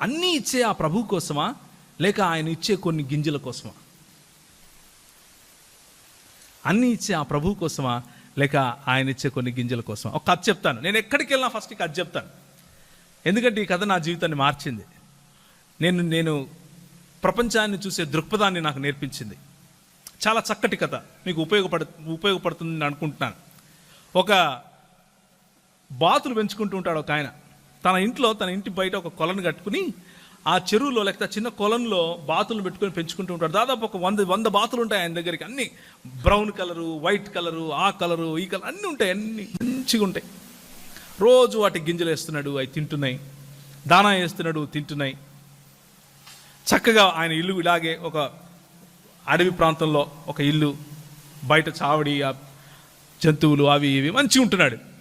అన్నీ ఇచ్చే ఆ ప్రభు కోసమా? లేక ఆయన ఇచ్చే కొన్ని గింజల కోసమా? అన్నీ ఇచ్చే ఆ ప్రభు కోసమా? లేక ఆయన ఇచ్చే కొన్ని గింజల కోసమా? ఒక కథ చెప్తాను. నేను ఎక్కడికి వెళ్ళినా ఫస్ట్ కథ చెప్తాను. ఎందుకంటే ఈ కథ నా జీవితాన్ని మార్చింది. నేను నేను ప్రపంచాన్ని చూసే దృక్పథాన్ని నాకు నేర్పించింది. చాలా చక్కటి కథ. మీకు ఉపయోగపడు ఉపయోగపడుతుంది అనుకుంటున్నాను. ఒక బాతులు పెంచుకుంటూ ఉంటాడు ఒక ఆయన. తన ఇంట్లో తన ఇంటి బయట ఒక కొలను కట్టుకుని ఆ చెరువులో లేకపోతే చిన్న కొలంలో బాతులు పెట్టుకొని పెంచుకుంటూ ఉంటాడు. దాదాపు ఒక వంద వంద బాతులు ఉంటాయి ఆయన దగ్గరికి. అన్ని బ్రౌన్ కలరు వైట్ కలరు ఆ కలరు ఈ కలర్ అన్నీ ఉంటాయి అన్ని మంచిగా ఉంటాయి. రోజు వాటి గింజలు వేస్తున్నాడు అవి తింటున్నాయి. దానా వేస్తున్నాడు తింటున్నాయి. చక్కగా ఆయన ఇల్లు ఇలాగే ఒక అడవి ప్రాంతంలో ఒక ఇల్లు బయట చావడి ఆ జంతువులు అవి ఇవి మంచిగా ఉంటున్నాడు.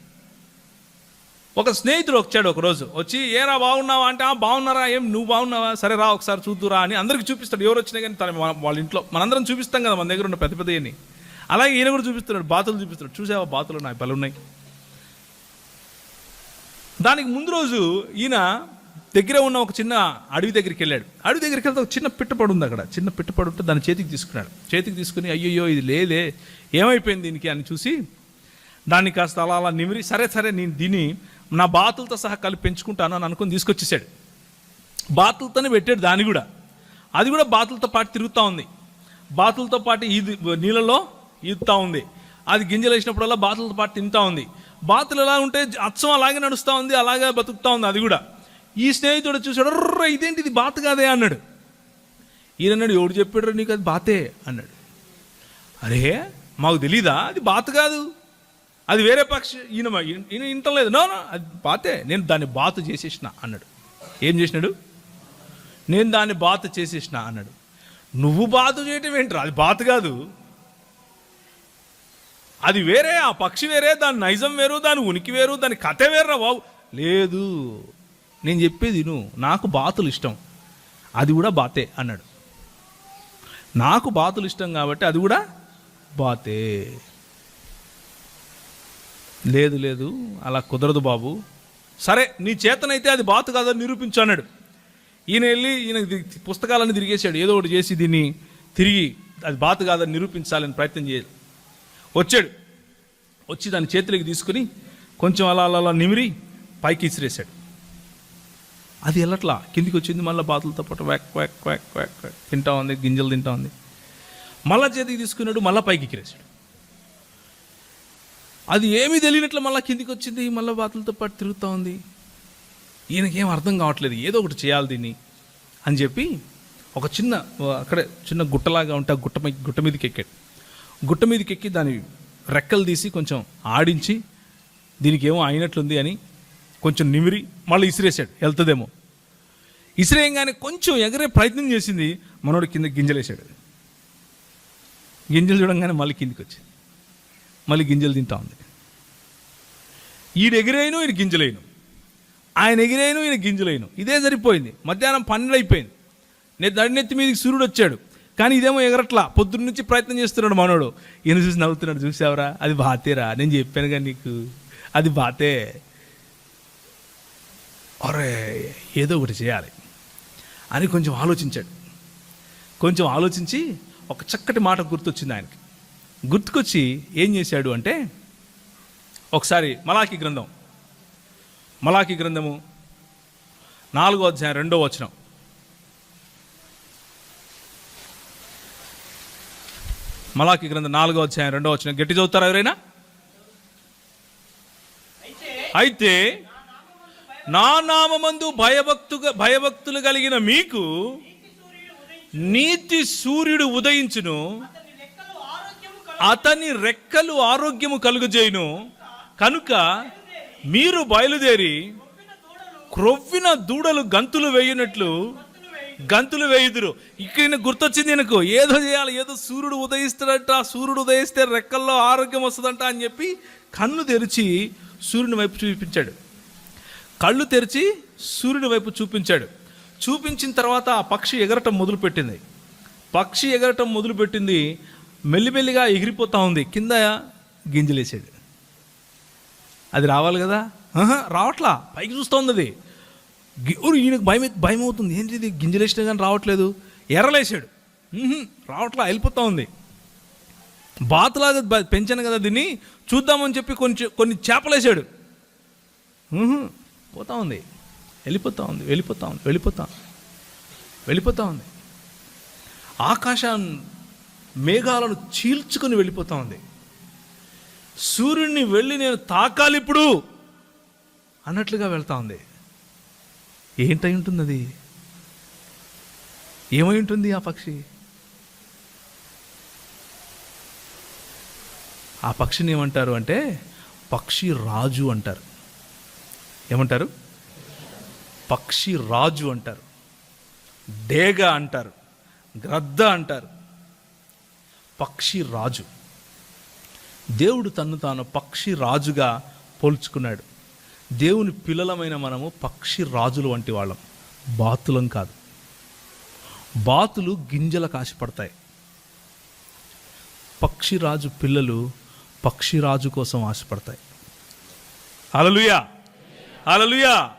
ఒక స్నేహితుడు వచ్చాడు ఒకరోజు. వచ్చి ఏరా బాగున్నావా? అంటే ఆ బాగున్నారా? ఏం నువ్వు బాగున్నావా? సరే రా ఒకసారి చూద్దురా అని అందరికి చూపిస్తాడు. ఎవరు వచ్చినా కానీ తన మన- వాళ్ళ ఇంట్లో. మనందరం చూపిస్తాం కదా మన దగ్గర ఉన్న పెద్ద అని అలాగే ఈయన కూడా చూపిస్తున్నాడు బాతులు చూపిస్తున్నాడు. చూసావా బాతులు ఉన్నాయి దానికి ముందు రోజు ఈయన దగ్గర ఉన్న ఒక చిన్న అడవి దగ్గరికి వెళ్ళాడు. అడవి దగ్గరికి వెళ్తే ఒక చిన్న పిట్టపడు ఉంది అక్కడ. చిన్న పిట్టపడు ఉంటే దాన్ని చేతికి తీసుకున్నాడు. చేతికి తీసుకుని అయ్యయ్యో ఇది లేదే. ఏమైపోయింది దీనికి? అని చూసి దాన్ని కాస్త అలా అలా నిమిరి సరే సరే నేను దీన్ని నా బాతులతో సహా కలిపి పెంచుకుంటాను అని అనుకుని తీసుకొచ్చేసాడు. బాతులతోనే పెట్టాడు దాన్ని కూడా. అది కూడా బాతులతో పాటు తిరుగుతూ ఉంది. బాతులతో పాటు ఈది నీళ్ళలో ఈదుతూ ఉంది. అది గింజలు వేసినప్పుడల్లా బాతులతో పాటు తింటా ఉంది. బాతులు ఎలా ఉంటే అచ్చం అలాగే నడుస్తూ ఉంది అలాగే బతుకుతూ ఉంది అది కూడా. ఈ స్నేహితుడు చూసాడు "అర్ర, ఇదేంటి ఇది బాతు కాదే? అన్నాడు. ఈయన అన్నాడు ఎవడు చెప్పాడు నీకు అది బాతే? అన్నాడు. అరే మాకు తెలీదా? అది బాతు కాదు. అది వేరే పక్షి ఈయన ఈయన ఇంటలేదు నో అది బాతే నేను దాన్ని బాతు చేసేసిన అన్నాడు. ఏం చేసినాడు? నేను దాన్ని బాతు చేసేసిన అన్నాడు. నువ్వు బాతు చేయటం ఏంట్రా? అది బాతు కాదు. అది వేరే ఆ పక్షి వేరే దాని నైజం వేరు దాని ఉనికి వేరు దాని కథ వేరురా బాబు. లేదు. నేను చెప్పేది నువ్వు నాకు బాతులు ఇష్టం. అది కూడా బాతే అన్నాడు. నాకు బాతులు ఇష్టం కాబట్టి అది కూడా బాతే. లేదు లేదు అలా కుదరదు బాబు. సరే నీ చేతనైతే అది బాతు కాదని నిరూపించు అన్నాడు. ఈయన వెళ్ళి ఈయన పుస్తకాలన్నీ తిరిగేశాడు. ఏదో ఒకటి చేసి దీన్ని తిరిగి అది బాతు కాదని నిరూపించాలని ప్రయత్నం చేయాలి. వచ్చాడు. వచ్చి దాని చేతులకి తీసుకుని కొంచెం అలా అలా అలా నిమిరి పైకి ఇసిరేశాడు. అది వెళ్ళట్లా. కిందికి వచ్చింది మళ్ళీ బాతులతో పాటు వ్యాక్ వ్యాక్ వ్యాక్ వ్యాక్ వ్యాక్ తింటా ఉంది గింజలు తింటా ఉంది. మళ్ళా చేతికి తీసుకున్నాడు మళ్ళీ పైకి ఎక్కిరేశాడు. అది ఏమీ తెలియనట్లు మళ్ళీ కిందికి వచ్చింది మళ్ళీ బాతులతో పాటు తిరుగుతూ ఉంది. ఈయనకేం అర్థం కావట్లేదు ఏదో ఒకటి చేయాలి దీన్ని అని చెప్పి ఒక చిన్న అక్కడే చిన్న గుట్టలాగా ఉంటే ఆ గుట్ట గుట్ట మీదకి ఎక్కాడు. గుట్ట మీదకి ఎక్కి దాని రెక్కలు తీసి కొంచెం ఆడించి దీనికి ఏమో అయినట్లుంది అని కొంచెం నిమిరి మళ్ళీ ఇసిరేసాడు వెళ్తుందేమో. ఇసిరేయంగానే కొంచెం ఎగరే ప్రయత్నం చేసింది మనోడు కింద గింజలేసాడు గింజలు చూడంగానే మళ్ళీ కిందికి వచ్చింది. మళ్ళీ గింజలు తింటా ఉంది. ఈడు ఎగిరేను ఈయన గింజలేను ఆయన ఎగిరేను ఈయన గింజలేను ఇదే సరిపోయింది. మధ్యాహ్నం పన్నెండు అయిపోయింది. నేను దడినెత్తి మీదకి సూర్యుడు వచ్చాడు. కానీ ఇదేమో ఎగరట్లా. పొద్దున్న నుంచి ప్రయత్నం చేస్తున్నాడు మనోడు. ఈయన చూసి నవ్వుతున్నాడు. చూసావరా? అది బాతేరా? నేను చెప్పాను కానీ నీకు. అది బాతే. అరే ఏదో ఒకటి చేయాలి అని కొంచెం ఆలోచించాడు. కొంచెం ఆలోచించి ఒక చక్కటి మాట గుర్తొచ్చింది ఆయనకి. గుర్తుకొచ్చి ఏం చేశాడు అంటే ఒకసారి మలాఖీ గ్రంథం. మలాఖీ గ్రంథము నాలుగో అధ్యాయం రెండో వచనం. మలాఖీ గ్రంథం నాలుగో అధ్యాయం రెండో వచనం. గట్టి చదువుతారా ఎవరైనా? అయితే నా నామమందు భయభక్తుగా భయభక్తులు కలిగిన మీకు నీతి సూర్యుడు ఉదయించును. అతని రెక్కలు ఆరోగ్యము కలుగజేయును. కనుక మీరు బయలుదేరి క్రొవ్విన దూడలు గంతులు వేయునట్లు గంతులు వేయుదురు. ఇక్కడ గుర్తొచ్చింది ఈయనకు ఏదో చేయాలి ఏదో సూర్యుడు ఉదయిస్తాడంట ఆ సూర్యుడు ఉదయిస్తే రెక్కల్లో ఆరోగ్యం వస్తుందంట అని చెప్పి కన్ను తెరిచి సూర్యుని వైపు చూపించాడు. కళ్ళు తెరిచి సూర్యుని వైపు చూపించాడు. చూపించిన తర్వాత ఆ పక్షి ఎగరటం మొదలుపెట్టింది. పక్షి ఎగరటం మొదలుపెట్టింది. మెల్లిమెల్లిగా ఎగిరిపోతూ ఉంది. కింద గింజలేసాడు. అది రావాలి కదా? రావట్లా? పైకి చూస్తోంది అది. గి- ఈయనకు భయం భయం అవుతుంది. ఏంటిది గింజలేసినా కానీ రావట్లేదు. ఎర్రలేసాడు. రావట్లా? వెళ్ళిపోతూ ఉంది. బాతులాగా పెంచాను కదా దీన్ని. చూద్దామని చెప్పి కొంచెం కొన్ని చేపలేసాడు. పోతా ఉంది. వెళ్ళిపోతా ఉంది వెళ్ళిపోతా ఉంది వెళ్ళిపోతా వెళ్ళిపోతా ఉంది. ఆకాశం మేఘాలను చీల్చుకొని వెళ్ళిపోతా ఉంది. సూర్యుడిని వెళ్ళి నేను తాకాలి ఇప్పుడు అన్నట్లుగా వెళ్తా ఉంది. ఏంటై ఉంటుంది అది ఏమై ఉంటుంది ఆ పక్షి? ఆ పక్షిని ఏమంటారు అంటే పక్షి రాజు అంటారు. ఏమంటారు? పక్షి రాజు అంటారు. డేగ అంటారు. గ్రద్ద అంటారు. పక్షి రాజు. దేవుడు తన్ను తాను పక్షి రాజుగా పోల్చుకున్నాడు. దేవుని పిల్లలమైన మనము పక్షి రాజులు వంటి వాళ్ళం. బాతులం కాదు. బాతులు గింజల కాశపడతాయి పక్షిరాజు పిల్లలు పక్షిరాజు కోసం ఆశపడతాయి. అలలుయా అలలుయా